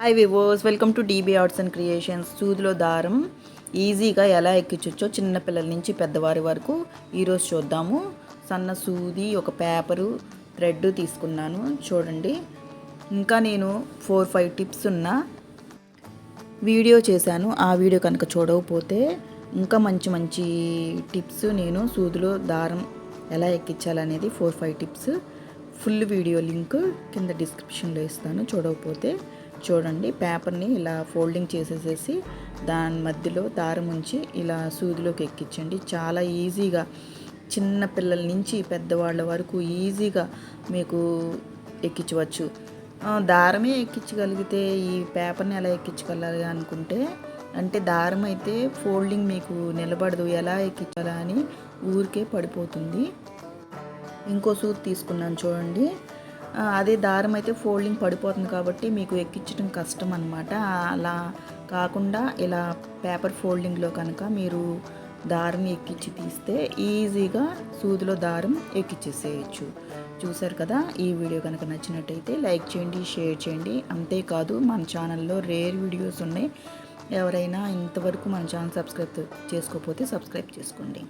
Hi వివోస్ welcome to DB arts and creations సూదిలో దారం ఈజీగా ఎలా ఎక్కించవచ్చో చిన్నపిల్లల నుంచి పెద్దవారి వరకు ఈరోజు చూద్దాము. సన్న సూది ఒక పేపరు థ్రెడ్ తీసుకున్నాను. చూడండి. ఇంకా నేను ఫోర్ ఫైవ్ టిప్స్ ఉన్న వీడియో చేశాను. ఆ వీడియో కనుక చూడకపోతే ఇంకా మంచి మంచి టిప్స్ నేను సూదిలో దారం ఎలా ఎక్కించాలనేది four five tips. Full video link కింద డిస్క్రిప్షన్లో ఇస్తాను. చూడకపోతే చూడండి పేపర్ని ఇలా ఫోల్డింగ్ చేసేసేసి దాని మధ్యలో దారం ఉంచి ఇలా సూదిలోకి ఎక్కించండి. చాలా ఈజీగా చిన్న పిల్లల నుంచి పెద్దవాళ్ళ వరకు ఈజీగా మీకు ఎక్కించవచ్చు. దారమే ఎక్కించగలిగితే ఈ పేపర్ని ఎలా ఎక్కించగలగాలి అనుకుంటే అంటే దారం అయితే ఫోల్డింగ్ మీకు నిలబడదు ఎలా ఎక్కించాలా అని ఊరికే పడిపోతుంది. ఇంకో సూట్ తీసుకున్నాను చూడండి. అదే దారం అయితే ఫోల్డింగ్ పడిపోతుంది కాబట్టి మీకు ఎక్కించడం కష్టం అనమాట అలా కాకుండా ఇలా పేపర్ ఫోల్డింగ్లో కనుక మీరు దారం ఎక్కించి తీస్తే ఈజీగా సూదిలో దారం ఎక్కించేసేయచ్చు చూసారు కదా? ఈ వీడియో కనుక నచ్చినట్టయితే లైక్ చేయండి షేర్ చేయండి. అంతేకాదు మన ఛానల్లో రేర్ వీడియోస్ ఉన్నాయి. ఎవరైనా ఇంతవరకు మన ఛానల్ సబ్స్క్రైబ్ చేసుకోకపోతే సబ్స్క్రైబ్ చేసుకోండి.